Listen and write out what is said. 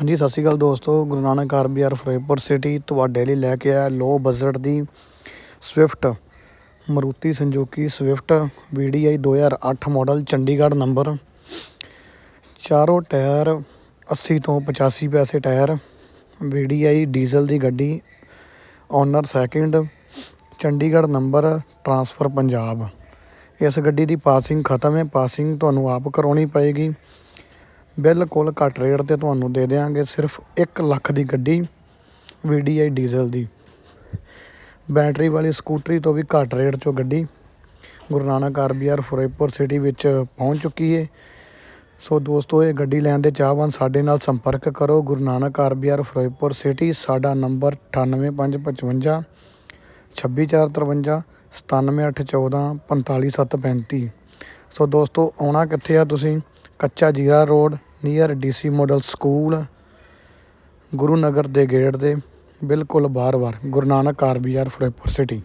ਹਾਂਜੀ, ਸਤਿ ਸ਼੍ਰੀ ਅਕਾਲ ਦੋਸਤੋ। ਗੁਰੂ ਨਾਨਕ ਆਰਬੀਆਰ ਫਿਰੋਜ਼ਪੁਰ ਸਿਟੀ ਤੁਹਾਡੇ ਲਈ ਲੈ ਕੇ ਆਇਆ ਲੋ ਬਜਟ ਦੀ Swift Maruti Suzuki Swift VDI 2008 model Chandigarh number ਚਾਰੋਂ ਟਾਇਰ 80 ਤੋਂ 85 ਪੈਸੇ ਟਾਇਰ। VDI ਡੀਜ਼ਲ ਦੀ ਗੱਡੀ owner second Chandigarh number transfer Punjab. ਇਸ ਗੱਡੀ ਦੀ ਪਾਸਿੰਗ ਖਤਮ ਹੈ। ਪਾਸਿੰਗ ਤੁਹਾਨੂੰ ਆਪ ਕਰਾਉਣੀ ਪਏਗੀ। ਬਿਲਕੁਲ ਘੱਟ ਰੇਟ ਤੇ ਤੁਹਾਨੂੰ ਦੇ ਦੇਵਾਂਗੇ ਸਿਰਫ 1 ਲੱਖ ਦੀ ਗੱਡੀ VDI ਡੀਜ਼ਲ ਦੀ। ਬੈਟਰੀ ਵਾਲੀ ਸਕੂਟਰੀ ਤੋਂ ਵੀ ਘੱਟ ਰੇਟ 'ਚੋਂ ਗੱਡੀ ਗੁਰੂ ਨਾਨਕ ਆਰਬੀਆਰ ਫਿਰੋਜ਼ਪੁਰ ਸਿਟੀ ਵਿੱਚ ਪਹੁੰਚ ਚੁੱਕੀ ਹੈ ਸੋ ਦੋਸਤੋ, ਇਹ ਗੱਡੀ ਲੈਣ ਦੇ ਚਾਹਵਾਨ ਸਾਡੇ ਨਾਲ ਸੰਪਰਕ ਕਰੋ। ਗੁਰੂ ਨਾਨਕ ਆਰਬੀਆਰ ਫਿਰੋਜ਼ਪੁਰ ਸਿਟੀ ਸਾਡਾ ਨੰਬਰ 98555 26453 97814 45735 ਸੋ ਦੋਸਤੋ, ਆਉਣਾ ਕਿੱਥੇ ਆ ਤੁਸੀਂ? ਕੱਚਾ Zira road near DC model school Guru Nagar ਦੇ ਗੇਟ ਦੇ ਬਿਲਕੁਲ ਬਾਹਰ-ਬਾਹਰ Guru Nanak car RBR Firozpur city